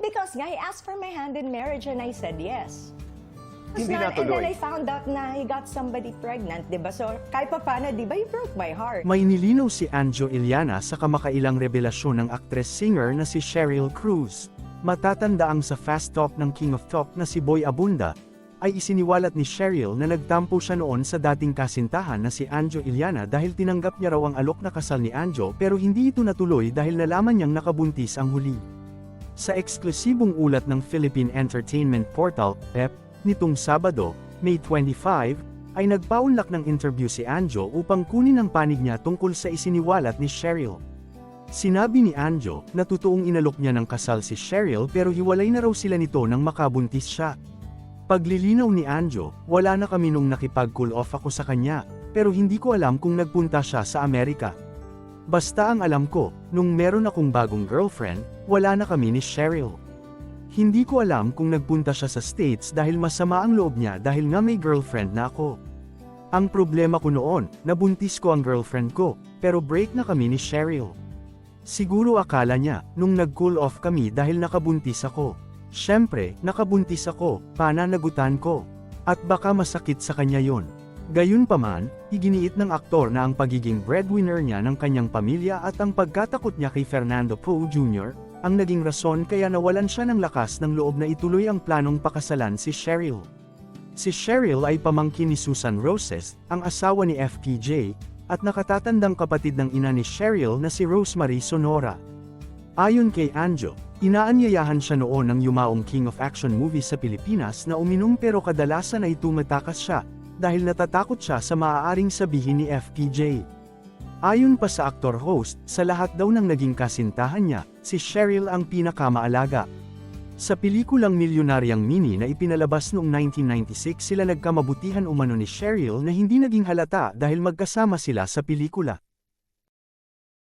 Because nga, he asked for my hand in marriage and I said yes. Tapos Hindi na- And natuloy. then I found out na he got somebody pregnant, di ba? So, kahit pa paano, di ba, he broke my heart. May nilinaw si Anjo Iliana sa kamakailang revelasyon ng actress-singer na si Cheryl Cruz. Matatandaang sa fast talk ng King of Talk na si Boy Abunda, ay isiniwalat ni Cheryl na nagtampo siya noon sa dating kasintahan na si Anjo Iliana dahil tinanggap niya raw ang alok na kasal ni Anjo pero hindi ito natuloy dahil nalaman niyang nakabuntis ang huli. Sa eksklusibong ulat ng Philippine Entertainment Portal, PEP, nitong Sabado, May 25, ay nagpaunlak ng interview si Anjo upang kunin ang panig niya tungkol sa isiniwalat ni Cheryl. Sinabi ni Anjo na totoong inalok niya ng kasal si Cheryl pero hiwalay na raw sila nito nang makabuntis siya. Paglilinaw ni Anjo, wala na kami nung nakipag-cool off ako sa kanya, pero hindi ko alam kung nagpunta siya sa Amerika. Basta ang alam ko, nung meron akong bagong girlfriend, wala na kami ni Cheryl. Hindi ko alam kung nagpunta siya sa States dahil masama ang loob niya dahil nga may girlfriend na ako. Ang problema ko noon, nabuntis ko ang girlfriend ko, pero break na kami ni Cheryl. Siguro akala niya, nung nag-cool off kami dahil nakabuntis ako. Siyempre, nakabuntis ako, pananagutan ko. At baka masakit sa kanya yon. Gayunpaman, iginiit ng aktor na ang pagiging breadwinner niya ng kanyang pamilya at ang pagkatakot niya kay Fernando Poe Jr., ang naging rason kaya nawalan siya ng lakas ng loob na ituloy ang planong pakasalan si Cheryl. Si Cheryl ay pamangkin ni Susan Roses, ang asawa ni FPJ, at nakatatandang kapatid ng ina ni Cheryl na si Rosemary Sonora. Ayon kay Anjo, inaanyayahan siya noon ng yumaong King of Action movies sa Pilipinas na uminom pero kadalasan ay tumatakas siya, dahil natatakot siya sa maaaring sabihin ni FPJ. Ayon pa sa aktor-host, sa lahat daw ng naging kasintahan niya, si Cheryl ang pinakamaalaga. Sa pelikulang Milyonaryang Mini na ipinalabas noong 1996 sila nagkamabutihan umano ni Cheryl na hindi naging halata dahil magkasama sila sa pelikula.